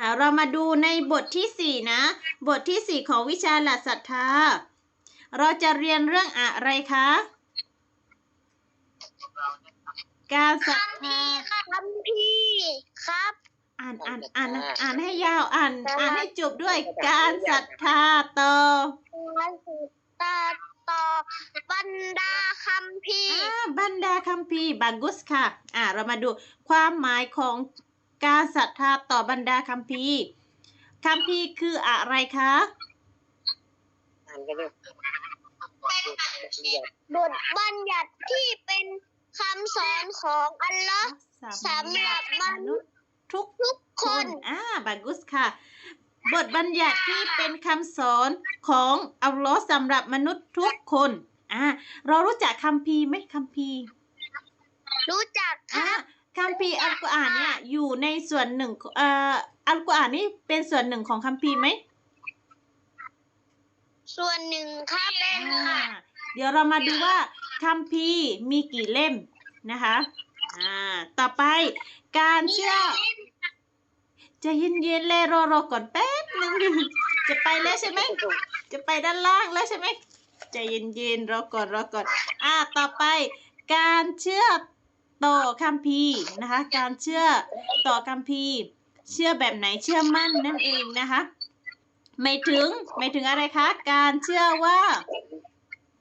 อ่าเรามาดูในบทที่สี่นะ บทที่สี่ของวิชาหลักศรัทธา เราจะเรียนเรื่องอะไรคะ การศรัทธาคำพี่ครับ อ่านอ่านอ่านอ่านให้ยาวอ่านอ่านให้จบด้วยการศรัทธาต่อการสืบต่อต่อบรรดาคำพี่อ่าบรรดาคัมภีร์บังกุสค่ะ อ่าเรามาดูความหมายของ การศรัทธาต่อบรรดาคัมภีร์คัมภีร์คืออะไรคะอ่านกันเลยบทบัญญัติที่เป็นคำสอนของอัลลอฮ์สำหรับมนุษย์ทุกทุกคคนนอ่าบังกุสค่ะ บทบัญญัติที่เป็นคำสอนของอัลลอฮ์สำหรับมนุษย์ทุกคนอ่าเรารู้จักคัมภีร์ไหมคัมภีร์ รู้จักคอ่ารับ คัมภีร์อัลกุรอานเนี่ยอยู่ในส่วนหนึ่งเอ่ออัลกุรอานนี่เป็นส่วนหนึ่งของคัมภีร์ไหมส่วนหนึ่งครับเป็นอ่าค่ะ เดี๋ยวเรามาดูว่าคัมภีร์มีกี่เล่มนะคะอ่าต่อไปการเชื่อใจะเย็นๆเลยรอรอก่อนแป๊บนึงจะไปแล้วใช่ไหมจะไปด้านล่างแล้วใช่ไหมใจเย็นๆรอก่อนรอก่อนอ่าต่อไปการเชื่อ ต่อคัมภีร์นะคะ การเชื่อต่อคัมภีร์เชื่อแบบไหนเชื่อมั่นนั่นเองนะคะไม่ถึงไม่ถึงอะไรคะ การเชื่อว่า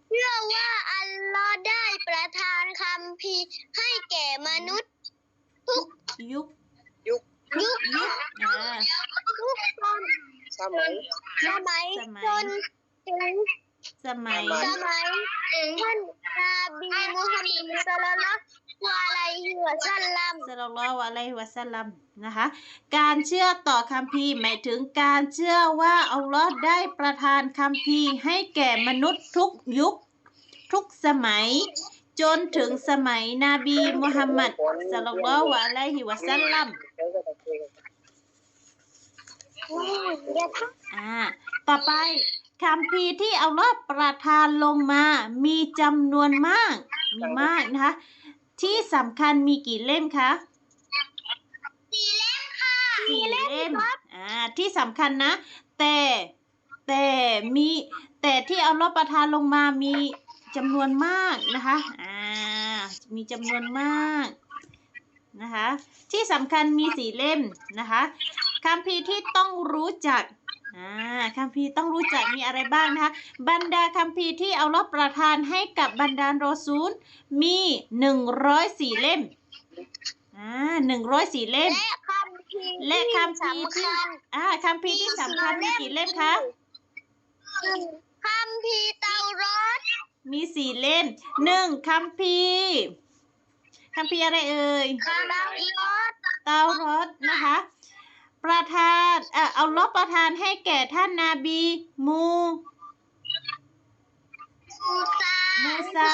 เชื่อว่าอัลลอฮ์ได้ประทานคำพีร์ให้แก่มนุษย์ ทุกยุคยุคยุคอ่าทุกคนสมัยสมัยสมัยจนถึงสมัยสมัยท่านนาบีมุฮัมมัดศ็อลลัลล อฮุอะลัยฮิวะซัลลัมสลลัลลอฮุอะลัยฮิวะสัลลัมนะคะ การเชื่อต่อคัมภีร์หมายถึงการเชื่อว่าอัลลอฮ์ได้ประทานคัมภีร์ให้แก่มนุษย์ทุกยุคทุกสมัย จนถึงสมัยนบีมุฮัมมัดสลลัลลอฮุอะลัยฮิวะสัลลัมอ่าทอ่าต่อไปคัมภีที่อัลลอฮ์ประทานลงมา มีจำนวนมาก มีมากนะคะ ที่สำคัญมีกี่เล่มคะำสี่เล่มค่ะสี่เล่มอ่าที่สำคัญนะ แต่แต่มีแต่ที่เอาลอฮ์ประทานลงมามีจำนวนมากนะคะอ่ามีจำนวนมากนะคะ ที่สำคัญมีสี่เล่มนะคะคัมภีร์ที่ต้องรู้จัก อ่าคัมภีร์ต้องรู้จักมีอะไรบ้างนะคะ บรรดาคัมภีร์ที่เอาลอฮ์ประทานให้กับบรรดาโรซูลมีหนึ่งร้อยสี่เล่ม อ่าหนึ่งร้อยสี่เล่ม และคำพีร์และคัมภีร์สำที่คัญอ่าคัมภีร์ที่สำคัญมีกี่เล่มคะ คำพีร์เตารอดมีสี่เล่มหนึ่งคัมภีร์คัมภีร์อะไรเอ่ย คำเตารอดเตารอดนะคะ ประทานเอ่อเอาลบประทานให้แก่ท่านนาบีมูมูซามูซา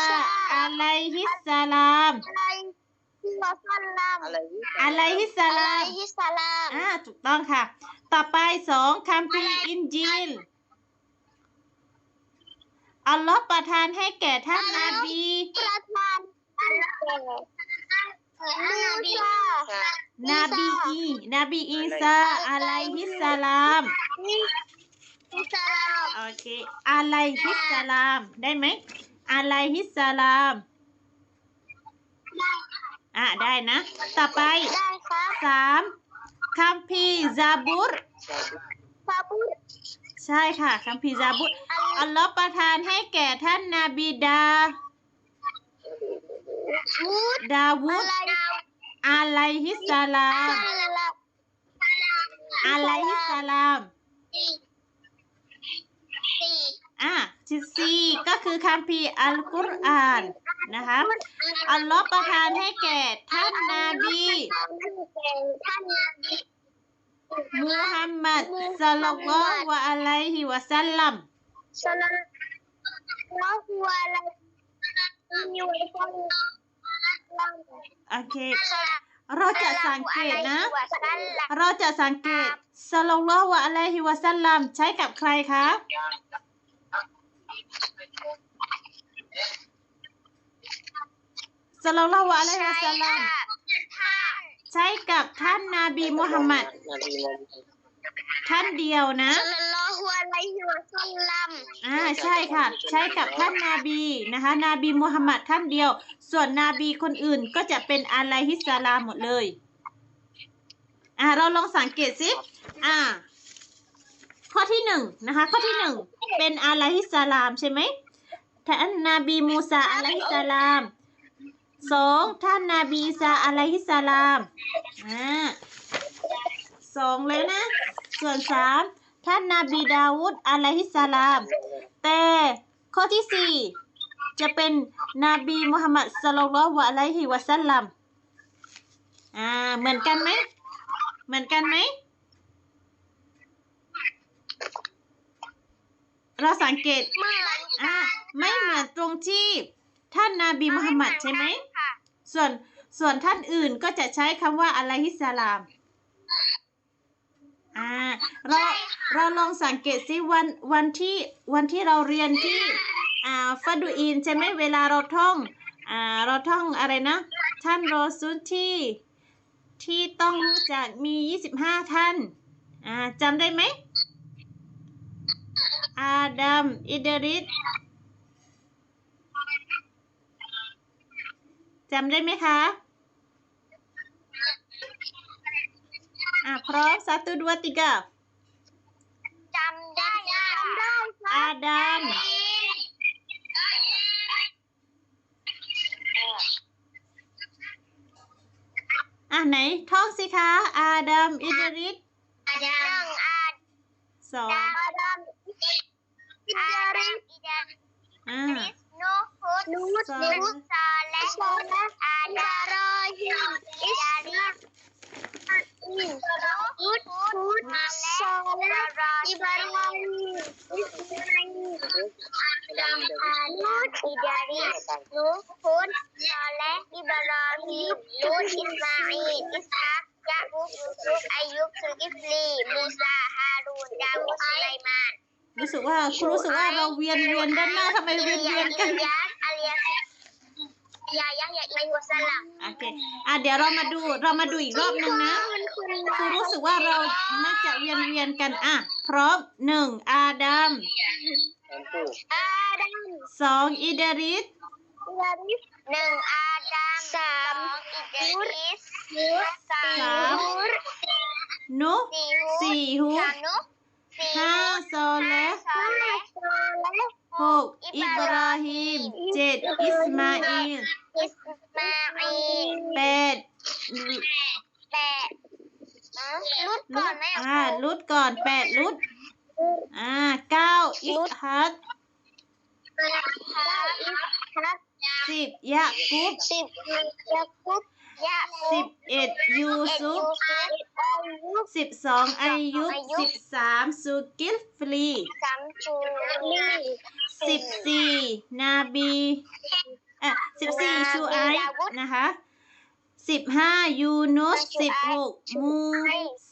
อะลัยฮิสสลามอะไรที่วะซัลลัมอะไรนี่อะลัยฮิสสอะลาไรมฮิสลามอ่าถูกต้องค่ะ ต่อไปสองคัมภีร์อินจีลอัลลอฮ์ประทานให้แก่ท่านนาบีประธานอัลลอฮ์มูซา นาบีอีนบีอีซาอะลัยฮิสสลาม อิสลามโอเคอะลัยฮิสสลาม ได้ไหมอะลัยฮิสสลาม อะ ได้นะ ต่อไปได้ครับสามคัมภีร์ซาบุรฟาบุตใช่ค่ะคัมภีร์ซาบุรอัลลอฮ์ประทานให้แก่ท่านนาบีดา วูดดาวุอะฒไร อะลัยฮิสสลามอะลัยฮิสสลามสี่สี่อะที่สี่ก็คือคัมภีร์อัลกุรอานนะคะอัลลอฮ์ประทานให้แก่ท่านนาบีท่านนาบีมุฮัมมัดสลลัลลอฮุอะลัยฮิวะสัลลัมสลามละหัวอะไรอยู่ในคน โอเค เราจะสังเกตนะ เราจะสังเกตสลลัลลอฮุอะลัยฮิวะสัลลัมใช้กับใครคะสลลัลลอฮุอะลัยฮิวะสัลลัมใช้กับท่านนาบีมุฮัมมัดนาบีมุฮัมมัด ท่านเดียวนะซัลลัลลอฮุอะลัยฮิวะซัลลัมอ่าใช่ค่ะ ใช้กับท่านนาบีนะคะ นาบีมุฮัมมัดท่านเดียว ส่วนนาบีคนอื่นก็จะเป็นอะลัยฮิสสลามหมดเลย อ่าเราลองสังเกตสิอ่า ข้อที่หนึ่งนะคะ ข้อที่หนึ่งเป็นอะลัยฮิสสลามใช่ไหมท่านนาบีมูซาอะลัยฮิสสลามสองท่านนาบีอีซาอะลัยฮิสสลามอ่า สองเลยนะ ส่วนสามท่านนาบีดาวุดอะลัยฮิสสลาม แต่ข้อที่สี่จะเป็นนบีมุฮัมมัดสลลัลลอฮุอะลัยฮิวะสัลลัมอ่าเหมือนกันไหมเหมือนกันไหมเราสังเกตอ่าไม่เหมือนตรงที่ท่านนาบีมุฮัมมัดใช่ไหมส่วนส่วนท่านอื่นก็จะใช้คำว่าอะลัยฮิสสลาม อ่าเราเราลองสังเกตสิวันวันที่วันที่เราเรียนที่อ่าฟัดูอินใช่ไหมเวลาเราท่องอ่าเราท่องอะไรนะ ท่านรอซูลที่ที่ต้องรู้จักมี 25 ท่านอ่าจำได้ไหมอาดัมอิดริสจำได้ไหมคะ อะพร้อม satu dua tiga จำได้จำได้ค่ะอาดัมอะไหนท่องสิคะอาดัมอิดริสอาดัมอาสองดัมอิดาริสอ่านูฮุดนูฮุดนูฮุดซาและซาและอาดารอฮิมอิดาริส อินฮุดฮุดซาและอิบารอฮิมอิสมาอีลอานูดอิดาริสนูฮุดซาและอิบารอฮิมนูดอิสมาอีลอิสฮากยะอุบยูซุฟอายุบซุลกิฟลีมูซาฮารูนดาวุดสุไลมานรู้สึกว่าครูรู้สึกว่าเราเวียนเวียนด้านหน้าทำไมเวียนเวียนกัน alias alias ya ya ya ilaihi wasallam โอเคอะเดี๋ยวเรามาดูเรามาดูอีกรอบหนึ่งนะครูรู้สึกว่าเรามักจะเวียนเวียนกันอะพร้อมหนึ่งอาดัมทั้งคู่อาดัมสองอิดาริสอิดาริสหนึ่งอาดัมสามอิดาริสสามนูรนุสี่ฮุดสี่ฮุสามนุสี่ห้าซอเลซอเล หกอิบราฮิมเจ็ดอิสมาอิลอิสมาอีลแปดแปดรุดก่อนไหมอ่าลุดก่อนแปดลุดอ่าเก้าอิสฮัดเก้าอิสฮัดสิบยะกุบสิบยาคุบยาสิบเอ็ดยูเอ็ดซุยูฟซุฟสิบสองอายุบสิบสามสุกิลฟลี สามจูลีสิบสี่นาบีเอ่อสิบสี่ชูไอนะคะสิบห้ายูนุสสิบหกมู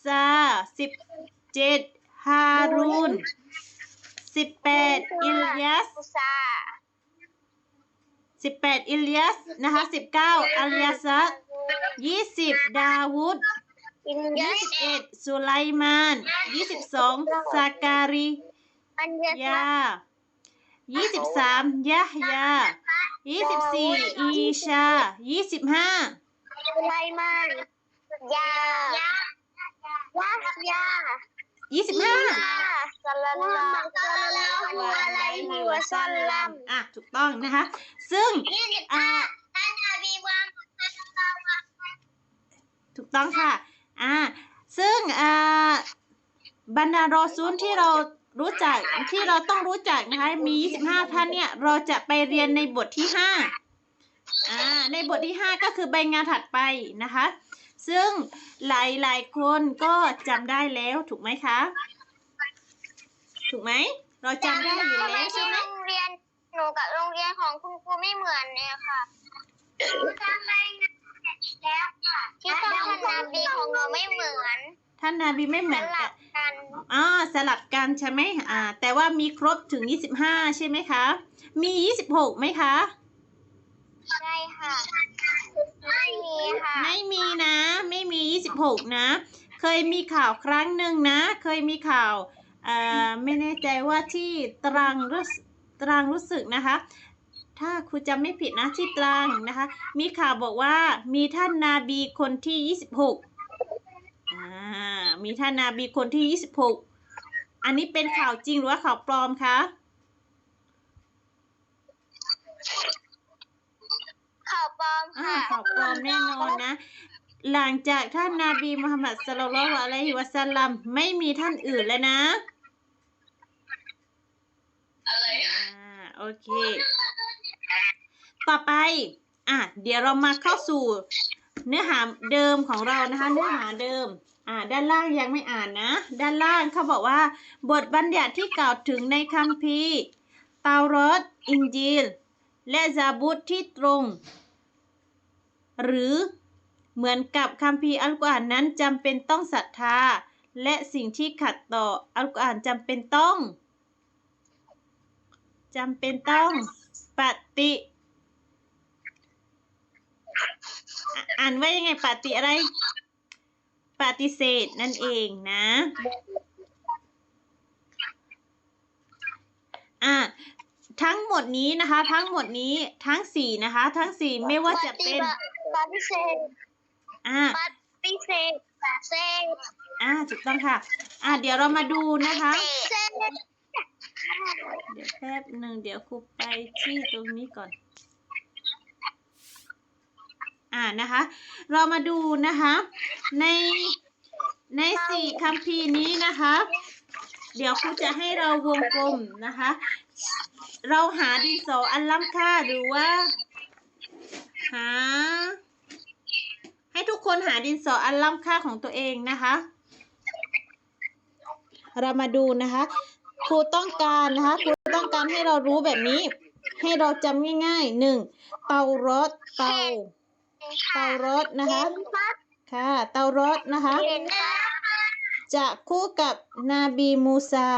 ซาสิบเจ็ดฮารูนสิบแปดอิลยัสมุซาสิบแปดอิลยัสนะคะสิบเก้าอัลยาซัดยี่สิบดาวุดอินยัยี่สสิบเอ็ดสุไลมานยี่สิบสองซาการิอันยา ยายี่สิบสามยะฮยายี่สิบสี่อีชายี่สิบห้าสุไลมานยายาวยายี่สิบห้าสัลลัลลอฮุสัลลัลลอฮุอะลัยฮิวะสัลลัมอะถูกต้องนะคะ ซึ่งอ่าท่านนบีมุฮัมมัดถูกต้องค่ะ อ่า ซึ่งอ่าบรรดารอซูลที่เรา รู้จักที่เราต้องรู้จักนะคะมี 25 ท่านเนี่ย เราจะไปเรียนในบทที่ 5 อ่า ในบทที่ 5 ก็คือใบงานถัดไปนะคะ ซึ่งหลายๆคนก็จำได้แล้วถูกไหมคะ ถูกไหม เราจำได้อยู่แล้วใช่ไหมโรงเรียนหนูกับโรงเรียนของคุณครูไม่เหมือนเนี่ยค่ะจำได้แล้วค่ะที่ต้องท่านนบีของเราไม่เหมือน ท่านนาบีไม่เหสมือนลักับกันอ่าสลับกันใช่ไหมอ่า แต่ว่ามีครบถึง25ใช่ไหมคะ มี26ไหมคะ ใช่ค่ะ ไม่มีค่ะ ไม่มีนะ ไม่มี26นะ เคยมีข่าวครั้งหนึ่งนะ เคยมีข่าวเอ่อไม่แน่ใจว่าที่ตรังรู้สึตรังรู้สึกนะคะ ถ้าครูจำไม่ผิดนะที่ตรังนะคะ มีข่าวบอกว่ามีท่านนาบีคนที่26อ่า มีท่านนาบีคนที่26อันนี้เป็นข่าวจริงหรือว่าข่าวปลอมคะข่าวปลอมอ่าค่ะข่าวปลอมแน่นอนนะ หลังจากท่านนาบีมุฮัมมัดสลลัลลอฮุอะลัยฮิวะซัลลัมไม่มีท่านอื่นแล้วนะอ่าโอเค ต่อไปอะเดี๋ยวเรามาเข้าสู่เนื้อหาเดิมของเรานะคะ เนื้อหาเดิม อ่าด้านล่างยังไม่อ่านนะ ด้านล่างเขาบอกว่า บทบัญญัติที่กล่าวถึงในคัมภีร์เตารอดอินจีล และซาบุตที่ตรง หรือเหมือนกับคัมภีร์อัลกุรอานนั้นจำเป็นต้องศรัทธา และสิ่งที่ขัดต่ออัลกุรอานจำเป็นต้องจำเป็นต้องปฏิอะอ่านว่ายังไงปฏิอะไร ปฏิเสธนั่นเองนะ อะทั้งหมดนี้นะคะ ทั้งหมดนี้ทั้งสี่นะคะ ทั้งสี่ไม่ว่าจะเป็นปฏิเสธอ่าปฏิเสธเสธอ่าถูกต้องค่ะ อ่าเดี๋ยวเรามาดูนะคะเสธเดี๋ยวแป๊บหนึ่งเดี๋ยวครูไปที่ตรงนี้ก่อน อ่านะคะ เรามาดูนะคะ ในในสี่คัมภีนี้นะคะ เดี๋ยวครูจะให้เราวงกลมนะคะ เราหาดินสออันล้ำค่าหรือว่า หา ให้ทุกคนหาดินสออันล้ำค่าของตัวเองนะคะ เรามาดูนะคะครูต้องการนะคะครูต้องการให้เรารู้แบบนี้ ให้เราจำง่ายๆหนึ่งเตารถเตา เตารถนะคะ ค่ะ เตารถนะคะเห็นค่ะจะคู่กับนาบีมูซา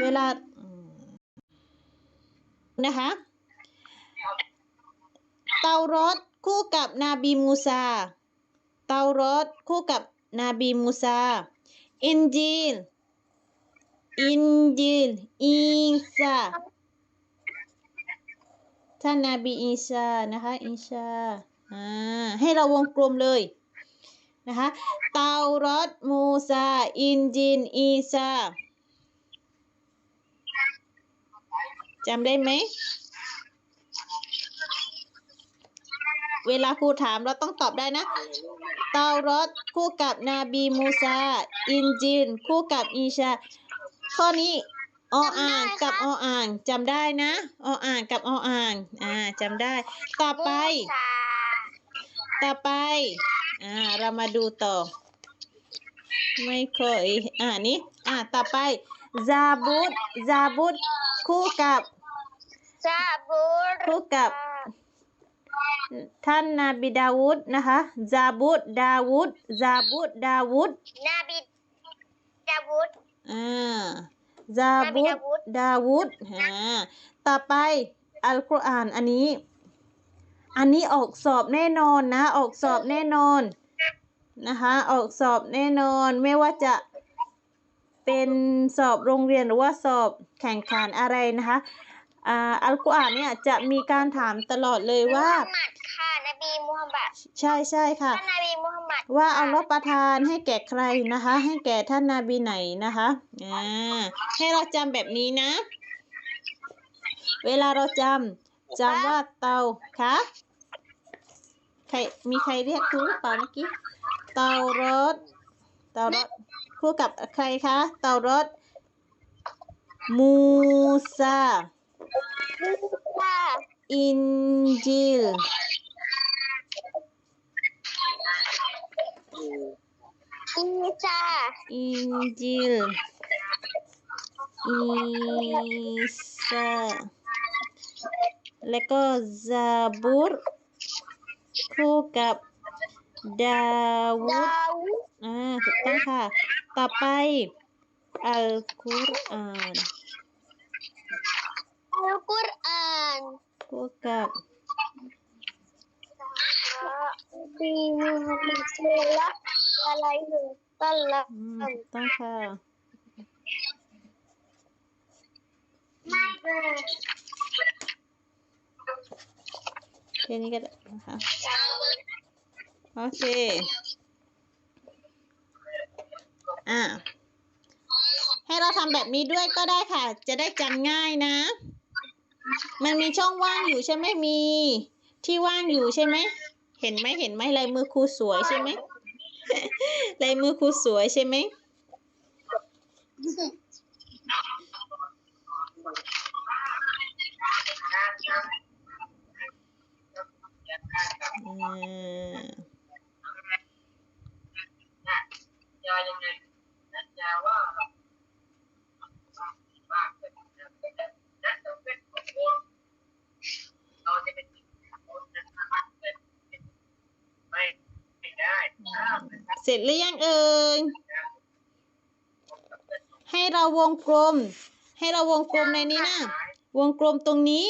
เวลาอืมนะคะ เตารถคู่กับนาบีมูซา เตารถคู่กับนาบีมูซา อินจีล อินจีลอีซา ท่านนาบีอีซานะคะอีซาอ่าให้เราวงกลมเลยนะคะเตารถมูซา อินจีนอีซาจำได้ไหม เวลาครูถามเราต้องตอบได้นะ เตารถคู่กับนาบีมูซา อินจีนคู่กับอีชา ข้อนี้ ออ่างกับออ่างจำได้นะออ่างกับออ่างอ่าจำได้ ต่อไปมูซาต่อไป อ่า เรามาดูต่อ ไม่เคย อ่านี่อ่า ต่อไป ซาบุตซาบุตคู่กับ ซาบูรคู่กับ ท่านนาบิดาวุฒนะคะซาบุตดาวุฒซาบุตดาวุฒนาบิดาวุฒอ่า ซาบุตดาวุฒอ่าต่อไปอัลกุรอานอันนี้ อันนี้ออกสอบแน่นอนนะ ออกสอบแน่นอนนะคะ ออกสอบแน่นอนไม่ว่าจะเป็นสอบโรงเรียนหรือว่าสอบแข่งขันอะไรนะคะ อ่าอัลกุรอานเนี่ยจะมีการถามตลอดเลยว่า มุฮัมมัดค่ะนบีมุฮัมมัดใช่ใช่ค่ะ ท่านนบีมุฮัมมัดว่าเอารบประทานให้แก่ใครนะคะ ให้แก่ท่านนาบีไหนนะคะอ่าให้เราจำแบบนี้นะ เวลาเราจำจำว่าเตาคะใครมีใครเรียกครูหรือเปล่าเมื่อกี้เตารถเตารถคู่กับใครคะ เตารถมูซาค่ะ อินจิลอืมอีซาอินจิลอีซาแล้วก็ซาบูรคู่กับดาวุดาฒวุฒอ่าถูกต้องค่ะ ต่อไปอัลกุรอาน อั Al-Quran คู่กับ Nabi Muhammad sallallahu alaihi wasallam อืมถูกต้องค่ะแค่นี้ก็ได้นะคะโอเคอ่าให้เราทำแบบนี้ด้วยก็ได้ค่ะ จะได้จำง่ายนะ มันมีช่องว่างอยู่ใช่ไหมมี ที่ว่างอยู่ใช่ไหม เห็นไหมเห็นไหมลายมือครูสวยใช่ไหมลายมือครูสวยใช่ไหมอืมยายังไงยาว่าจะเป็นไม่ไม่ได้ เสร็จหรือยังเอ่ย ให้เราวงกลม ให้เราวงกลมในนี้นะ วงกลมตรงนี้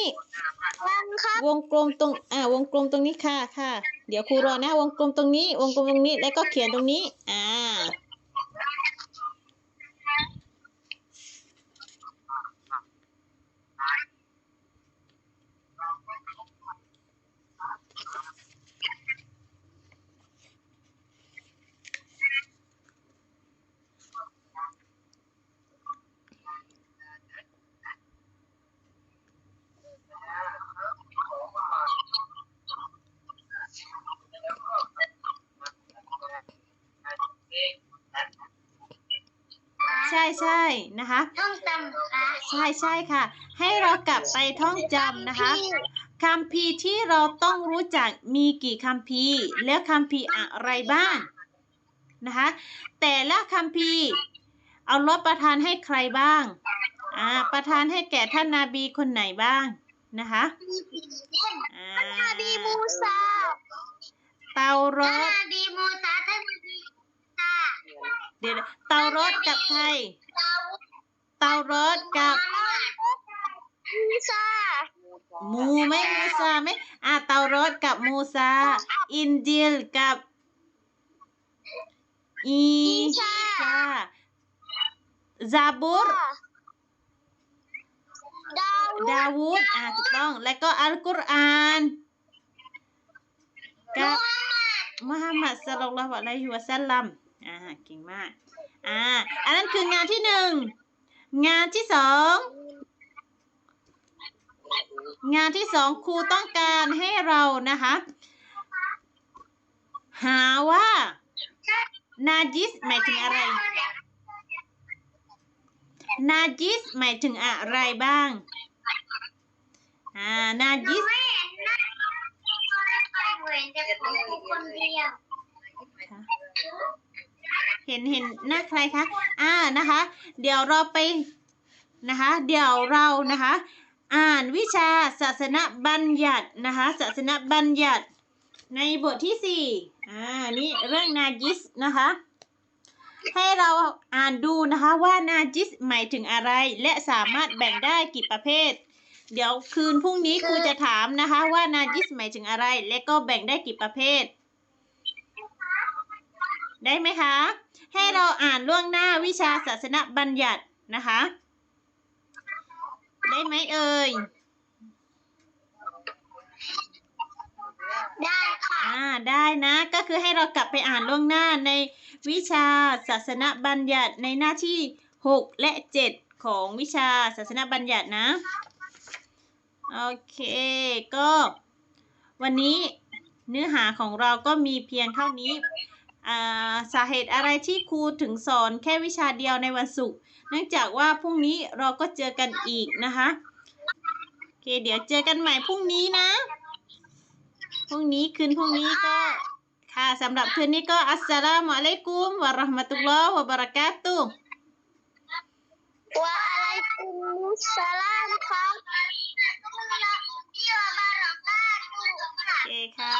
ยังครับวงกลมตรง อ่า วงกลมตรงนี้ค่ะค่ะ เดี๋ยวครูรอนะ วงกลมตรงนี้ วงกลมตรงนี้ แล้วก็เขียนตรงนี้ อ่า ใช่ใช่นะคะต้องจำค่ะใช่ใช่ค่ะ ให้เรากลับไปท่องจำนะคะคำพีร์ที่เราต้องรู้จักมีกี่คำพีร์และคำพีร์อะไรบ้างนะคะ แต่ละคำพีร์เอาลบประทานให้ใครบ้างอ่าประทานให้แก่ท่านนาบีคนไหนบ้างนะคะอ่านาบีมูซาเตารถนาบีมูซาท่านนบีตา เดี๋ยวเตารถกับใคร เตารถกับมูซามูไหมมูซาไหมอ่าเตารถกับมูซา อินจิลกับอีซาซาบุรดาวดาวูดอ่าถูกต้อง แล้วก็อัลกุรอานกับมุฮัมมัดสลลัลลอฮุอะลัยฮิวะสัลลัม อ่าเก่งมาก อ่า อันนั้นคืองานที่หนึ่ง งานที่สอง งานที่สองครูต้องการให้เรานะคะ หาว่านาจิสหมายถึงอะไร นาจิสหมายถึงอะไรบ้าง อ่า นาจิสไม่เห็นนะไม่เคยเห็นแต่ของกูคนเดียว เห็นเห็นหน้าใครคะ อ่านะคะ เดี๋ยวเราไปนะคะ เดี๋ยวเรานะคะ อ่านวิชาศาสนบัญญัตินะคะศาสนบัญญัติในบทที่สี่อ่านี่เรื่องนาจิสนะคะ ให้เราอ่านดูนะคะว่านาจิสหมายถึงอะไร และสามารถแบ่งได้กี่ประเภท เดี๋ยวคืนพรุ่งนี้ครูจะถามนะคะว่านาจิสหมายถึงอะไร และก็แบ่งได้กี่ประเภท ได้ไหมคะ ให้เราอ่านล่วงหน้าวิชาศาสนบัญญัตินะคะ ได้ไหมเอ่ย ได้ค่ะ อ่า ได้นะ ก็คือให้เรากลับไปอ่านล่วงหน้าในวิชาศาสนบัญญัติในหน้าที่ 6 และ 7 ของวิชาศาสนบัญญัตินะ โอเค ก็วันนี้เนื้อหาของเราก็มีเพียงเท่านี้อ่า สาเหตุอะไรที่ครูถึงสอนแค่วิชาเดียวในวันศุกร์เนื่องจากว่าพรุ่งนี้เราก็เจอกันอีกนะคะโอเคเดี๋ยวเจอกันใหม่พรุ่งนี้นะพรุ่งนี้คืนพรุ่งนี้ก็ค่ะสำหรับคืนนี้ก็อัสสลามุอะลัยกุมวะเราะห์มะตุลลอฮ์วะบะเราะกาตุฮ์วะอะลัยกุมุสสลามครับโอเคค่ะ